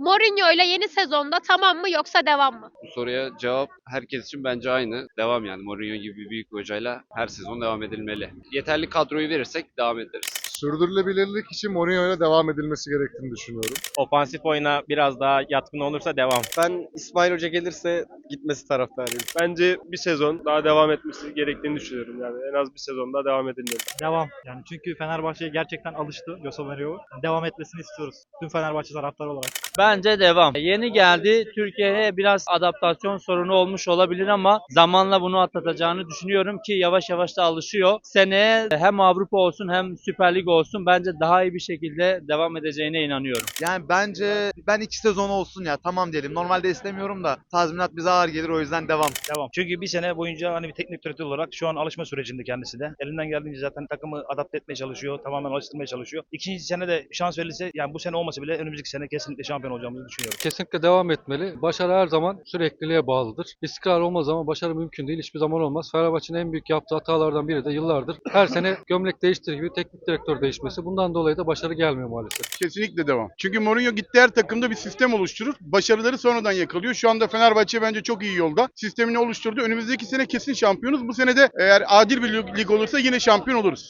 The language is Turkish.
Mourinho ile yeni sezonda tamam mı yoksa devam mı? Bu soruya cevap herkes için bence aynı. Devam yani. Mourinho gibi büyük hocayla her sezon devam edilmeli. Yeterli kadroyu verirsek devam ederiz. Sürdürülebilirlik için Mourinho ile devam edilmesi gerektiğini düşünüyorum. Ofansif oyuna biraz daha yatkın olursa devam. Ben İsmail Hoca gelirse gitmesi taraftarıyım. Bence bir sezon daha devam etmesi gerektiğini düşünüyorum yani. En az bir sezon daha devam edilmeli. Devam. Yani çünkü Fenerbahçe'ye gerçekten alıştı Jose Mourinho. Devam etmesini istiyoruz. Tüm Fenerbahçe taraftarı olarak. Bence devam. Yeni geldi. Türkiye'ye biraz adaptasyon sorunu olmuş olabilir ama zamanla bunu atlatacağını düşünüyorum ki yavaş yavaş da alışıyor. Seneye hem Avrupa olsun hem Süper Lig olsun bence daha iyi bir şekilde devam edeceğine inanıyorum. Yani bence ben iki sezon olsun ya tamam diyelim. Normalde istemiyorum da tazminat bize ağır gelir o yüzden devam. Devam. Çünkü bir sene boyunca hani bir teknik direktör olarak şu an alışma sürecinde kendisi de. Elinden geldiğince zaten takımı adapte etmeye çalışıyor. Tamamen alıştırmaya çalışıyor. İkinci sene de şans verilirse yani bu sene olmasa bile önümüzdeki sene kesinlikle şampiyon olacağımızı düşünüyorum. Kesinlikle devam etmeli. Başarı her zaman sürekliliğe bağlıdır. İstikrar olmaz ama başarı mümkün değil. Hiçbir zaman olmaz. Fenerbahçe'nin en büyük yaptığı hatalardan biri de yıllardır her sene gömlek değiştir gibi teknik direktör değişmesi. Bundan dolayı da başarı gelmiyor maalesef. Kesinlikle devam. Çünkü Mourinho gittiği her takımda bir sistem oluşturur. Başarıları sonradan yakalıyor. Şu anda Fenerbahçe bence çok iyi yolda. Sistemini oluşturdu. Önümüzdeki sene kesin şampiyonuz. Bu sene de eğer adil bir lig olursa yine şampiyon oluruz.